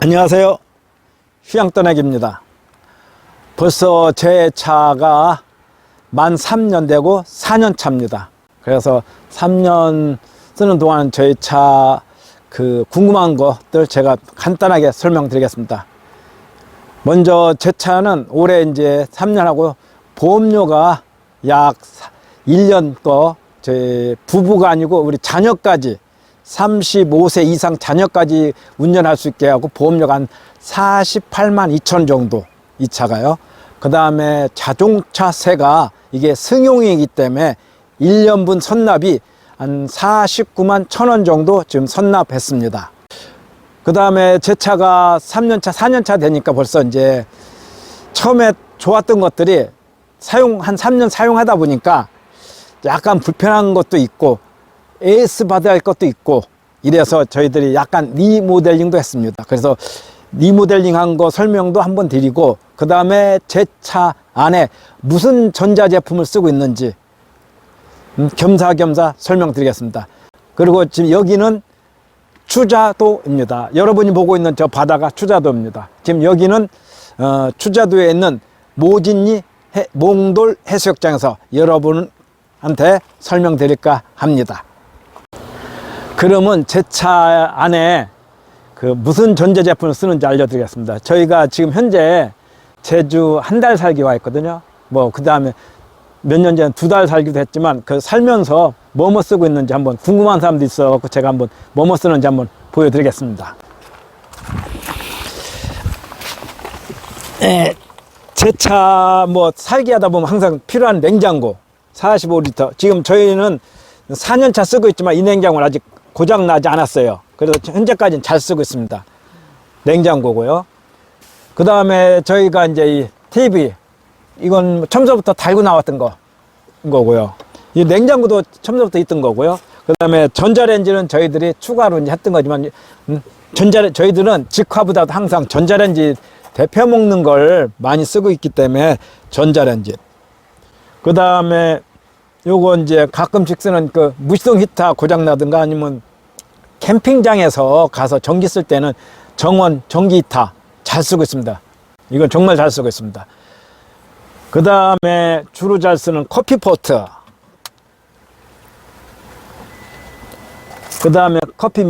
안녕하세요. 휴양떠내기입니다. 벌써 제 차가 만 3년 되고 4년 차입니다. 그래서 3년 쓰는 동안 저희 차 그 궁금한 것들 제가 간단하게 설명드리겠습니다. 먼저 제 차는 올해 이제 3년하고 보험료가 약 1년 거, 제 부부가 아니고 우리 자녀까지 35세 이상 자녀까지 운전할 수 있게 하고 보험료가 한 48만 2천 정도 이 차가요. 그 다음에 자동차 세가 이게 승용이기 때문에 1년분 선납이 한 49만 천 원 정도 지금 선납했습니다. 그 다음에 제 차가 3년차, 4년차 되니까 벌써 이제 처음에 좋았던 것들이 사용, 한 3년 사용하다 보니까 약간 불편한 것도 있고 AS 받아야 할 것도 있고 이래서 저희들이 약간 리모델링도 했습니다. 그래서 리모델링 한 거 설명도 한번 드리고 그 다음에 제 차 안에 무슨 전자제품을 쓰고 있는지 음, 겸사겸사 설명드리겠습니다. 그리고 지금 여기는 추자도입니다. 여러분이 보고 있는 저 바다가 추자도입니다. 지금 여기는 어, 추자도에 있는 모진리 해- 몽돌 해수욕장에서 여러분한테 설명드릴까 합니다. 그러면 제 차 안에 그 무슨 전자 제품을 쓰는지 알려드리겠습니다. 저희가 지금 현재 제주 한 달 살기 와 있거든요. 뭐 그 다음에 몇 년 전에 두 달 살기도 했지만 그 살면서 뭐뭐 쓰고 있는지 한번 궁금한 사람도 있어갖고 제가 한번 뭐뭐 쓰는지 한번 보여드리겠습니다. 예, 제차 뭐 살기 하다 보면 항상 필요한 냉장고 45리터. 지금 저희는 4년차 쓰고 있지만 이 냉장고는 아직 고장 나지 않았어요. 그래서 현재까지는 잘 쓰고 있습니다. 냉장고고요. 그 다음에 저희가 이제 이 TV 이건 처음부터 달고 나왔던 거 거고요. 이 냉장고도 처음부터 있던 거고요. 그 다음에 전자레인지는 저희들이 추가로 이제 했던 거지만 음, 전자 저희들은 직화보다도 항상 전자레인지 데펴 먹는 걸 많이 쓰고 있기 때문에 전자레인지. 그 다음에 요거 이제 가끔씩 쓰는 그 무시동 히터 고장 나든가 아니면 캠핑장에서 가서 전기 쓸 때는 정원 전기 히터 잘 쓰고 있습니다. 이건 정말 잘 쓰고 있습니다. 그 다음에 주로 잘 쓰는 커피포트. 그 다음에 커피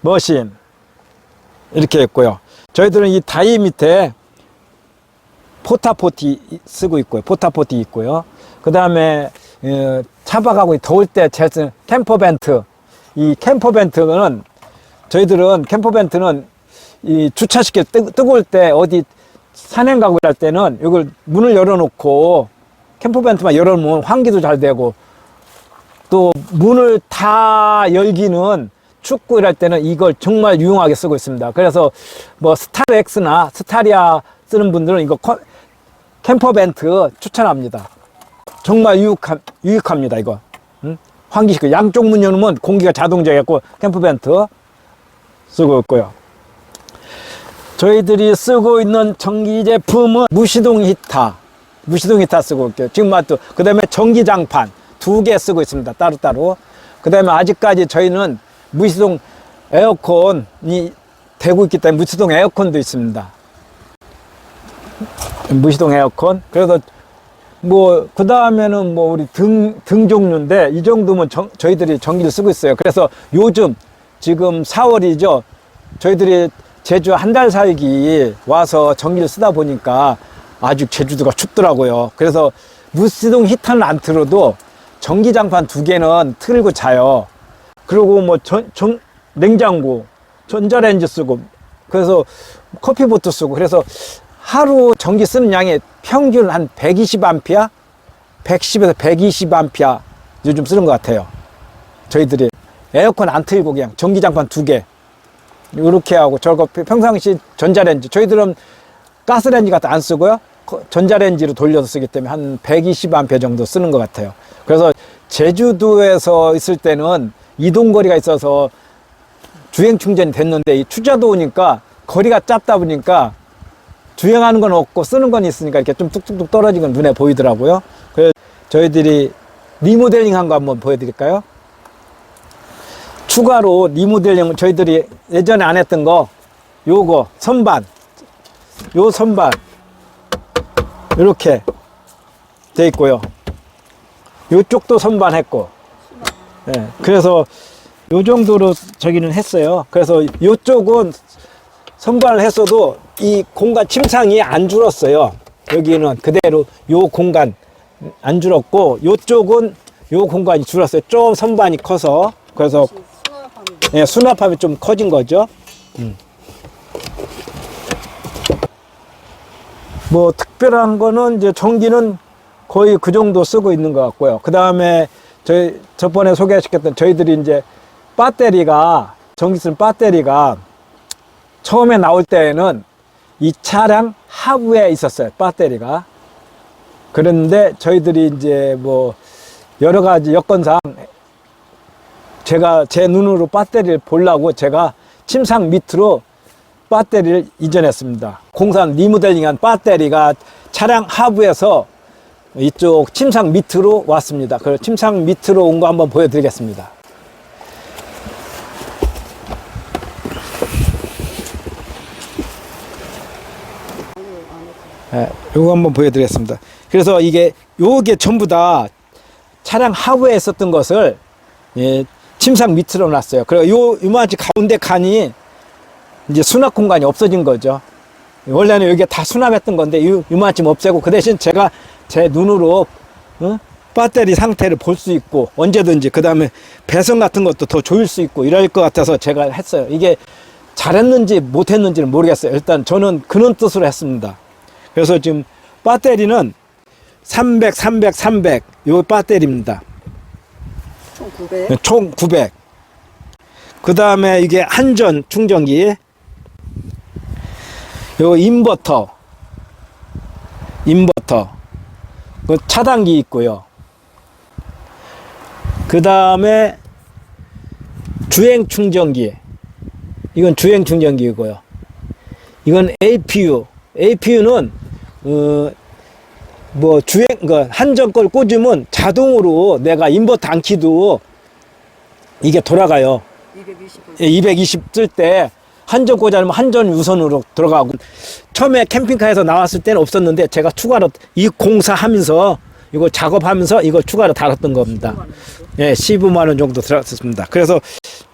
머신. 이렇게 있고요. 저희들은 이 다이 밑에 포타포티 쓰고 있고요. 포타포티 있고요. 그 다음에 어, 차박하고 더울 때 제일 캠퍼벤트. 이 캠퍼 벤트는 저희들은 캠퍼 벤트는 이 주차시킬 뜨, 뜨거울 때 어디 산행 가고 할 때는 이걸 문을 열어놓고 캠퍼 벤트만 열어놓으면 환기도 잘 되고 또 문을 다 열기는 춥고 이럴 때는 이걸 정말 유용하게 쓰고 있습니다. 그래서 뭐 스타렉스나 스타리아 쓰는 분들은 이거 커- 캠퍼 벤트 추천합니다. 정말 유익함, 유익합니다, 이거. 응? 환기시켜. 양쪽 문 열면 공기가 자동적이고 캠퍼벤트 쓰고 있고요. 저희들이 쓰고 있는 전기 제품은 무시동 히터, 무시동 히터 쓰고 있고요. 지금 맛도 그 다음에 전기장판 두 개 쓰고 있습니다. 따로따로. 그 다음에 아직까지 저희는 무시동 에어컨이 되고 있기 때문에 무시동 에어컨도 있습니다. 무시동 에어컨. 그래서 뭐, 그 다음에는 뭐, 우리 등, 등 종류인데, 이 정도면 정- 저희들이 전기를 쓰고 있어요. 그래서 요즘, 지금 4월이죠. 저희들이 제주 한 달 살기 와서 전기를 쓰다 보니까 아주 제주도가 춥더라고요. 그래서 무시동 히터는 안 틀어도 전기장판 두 개는 틀고 자요. 그리고 뭐 전, 전, 냉장고, 전자레인지 쓰고, 그래서 커피보트 쓰고, 그래서 하루 전기 쓰는 양이 평균 한 120암피아? 110에서 120암피아 요즘 쓰는 것 같아요. 저희들이 에어컨 안 틀고 그냥 전기장판 두 개. 이렇게 하고 저거 평상시 전자레인지 저희들은 가스레인지 같은 안 쓰고요. 거- 전자레인지로 돌려서 쓰기 때문에 한 120암페어 정도 쓰는 것 같아요. 그래서 제주도에서 있을 때는 이동 거리가 있어서 주행 충전이 됐는데 이 추자도 오니까 거리가 짧다 보니까 주행하는 건 없고 쓰는 건 있으니까 이렇게 좀 뚝뚝뚝 떨어지는 건 눈에 보이더라고요. 그래서 저희들이 리모델링 한 거 한번 보여드릴까요? 추가로 리모델링 저희들이 예전에 안 했던 거 요거 선반. 요 선반. 이렇게 돼 있고요. 요쪽도 선반했고. 예, 그래서 요 정도로 저기는 했어요. 그래서 요쪽은 선반을 했어도 이 공간 침상이 안 줄었어요 여기는 그대로 요 공간 안 줄었고 요쪽은 요 공간이 줄었어요 좀 선반이 커서 그래서 예, 수납함이 좀 커진 거죠. 음. 뭐 특별한 거는 이제 전기는 거의 그 정도 쓰고 있는 것 같고요. 그 다음에 저희 저번에 소개시켰던 저희들이 이제 배터리가 전기 쓰는 배터리가 처음에 나올 때에는 이 차량 하부에 있었어요. 배터리가. 그런데 저희들이 이제 뭐 여러 가지 여건상 제가 제 눈으로 배터리를 보려고 제가 침상 밑으로 배터리를 이전했습니다. 공산 리모델링한 배터리가 차량 하부에서 이쪽 침상 밑으로 왔습니다. 그 침상 밑으로 온 거 한번 보여드리겠습니다. 예, 요거 한번 보여드리겠습니다. 그래서 이게 요게 전부 다 차량 하부에 있었던 것을 예, 침상 밑으로 놨어요. 그리고 요 이마치 가운데 칸이 이제 수납 공간이 없어진 거죠. 원래는 여기가 다 수납했던 건데 요 이마침 없애고 그 대신 제가 제 눈으로 어? 배터리 상태를 볼 수 있고 언제든지 그 다음에 배선 같은 것도 더 조일 수 있고 이럴 것 같아서 제가 했어요. 이게 잘했는지 못했는지는 모르겠어요. 일단 저는 그런 뜻으로 했습니다. 그래서 지금 배터리는 300, 300, 300 요 배터리입니다. 총 900. 총 900. 그 다음에 이게 한전 충전기. 요 인버터. 인버터. 그 차단기 있고요. 그 다음에 주행 충전기. 이건 주행 충전기이고요. 이건 APU. APU는 어, 뭐 주행 그 한전 걸 꽂으면 자동으로 내가 인버터 안 키도 이게 돌아가요. 220분. 220 쓸 때 한전 꽂아놓으면 한전 유선으로 들어가고 처음에 캠핑카에서 나왔을 때는 없었는데 제가 추가로 이 공사하면서 이거 작업하면서 이거 추가로 달았던 겁니다. 예, 15만 원 정도 들었습니다. 그래서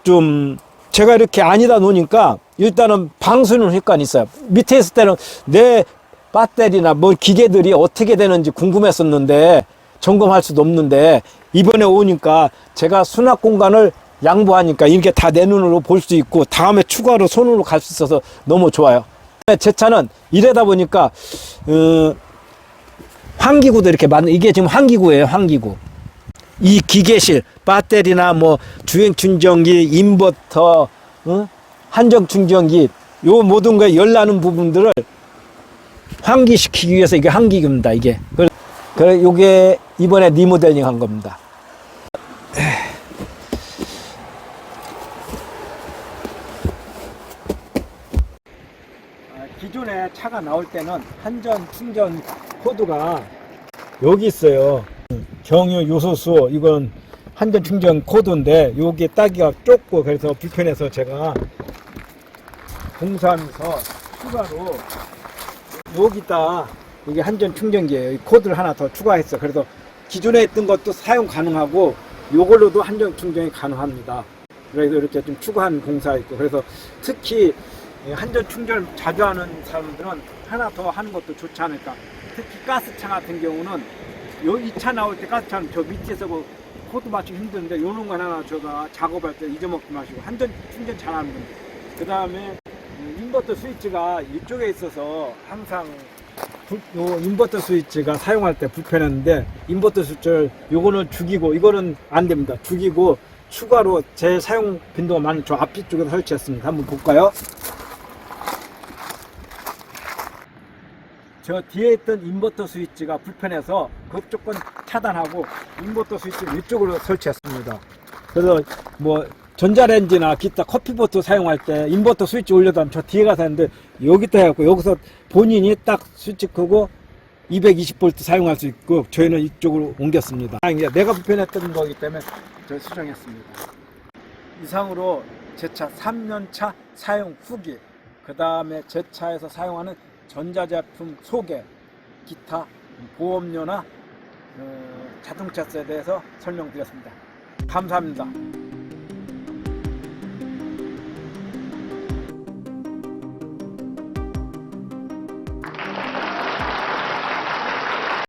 좀 제가 이렇게 아니다 놓으니까 일단은 방수는 효과는 있어요. 밑에 있을 때는 내 배터리나 뭐 기계들이 어떻게 되는지 궁금했었는데 점검할 수도 없는데 이번에 오니까 제가 수납 공간을 양보하니까 이렇게 다 내 눈으로 볼 수 있고 다음에 추가로 손으로 갈 수 있어서 너무 좋아요. 제 차는 이러다 보니까 어, 환기구도 이렇게 만든 이게 지금 환기구예요, 환기구. 이 기계실, 배터리나 뭐 주행 충전기, 인버터, 어? 한정 충전기, 요 모든 거에 열나는 부분들을 환기시키기 위해서 이게 환기구입니다, 이게. 그래, 그래 요게 이번에 리모델링 한 겁니다. 아, 기존에 차가 나올 때는 한전 충전 코드가 여기 있어요. 경유 요소수 이건 한전 충전 코드인데 여기 따기가 좁고 그래서 불편해서 제가 공사하면서 추가로 여기다 이게 한전 충전기예요. 이 코드를 하나 더 추가했어. 그래서 기존에 있던 것도 사용 가능하고 요걸로도 한전 충전이 가능합니다. 그래서 이렇게 좀 추가한 공사 있고 그래서 특히 이 한전 충전을 자주 하는 사람들은 하나 더 하는 것도 좋지 않을까. 특히 가스차 같은 경우는 여기 차 나올 때 가스차는 저 밑에서 그 코드 맞추기 힘든데 요런 거 하나 제가 작업할 때 잊어먹지 마시고 한전 충전 잘하는 분들. 그 다음에 인버터 스위치가 이쪽에 있어서 항상 불- 요 인버터 스위치가 사용할 때 불편했는데 인버터 스위치를 요거는 죽이고 이거는 안 됩니다. 죽이고 추가로 제 사용 빈도가 많은 저 앞뒤 쪽에 설치했습니다. 한번 볼까요? 저 뒤에 있던 인버터 스위치가 불편해서 그쪽 건 차단하고 인버터 스위치를 이쪽으로 설치했습니다. 그래서 뭐 전자레인지나 기타 커피버터 사용할 때 인버터 스위치 올려다 저 뒤에 가서 하는데 여기다 해갖고 여기서 본인이 딱 스위치 끄고 220V 사용할 수 있고 저희는 이쪽으로 옮겼습니다. 아, 이게 내가 불편했던 거기 때문에 저 수정했습니다. 이상으로 제 차 3년차 사용 후기 그 다음에 제 차에서 사용하는 전자제품 소개, 기타 보험료나 어, 자동차세에 대해서 설명드렸습니다. 감사합니다.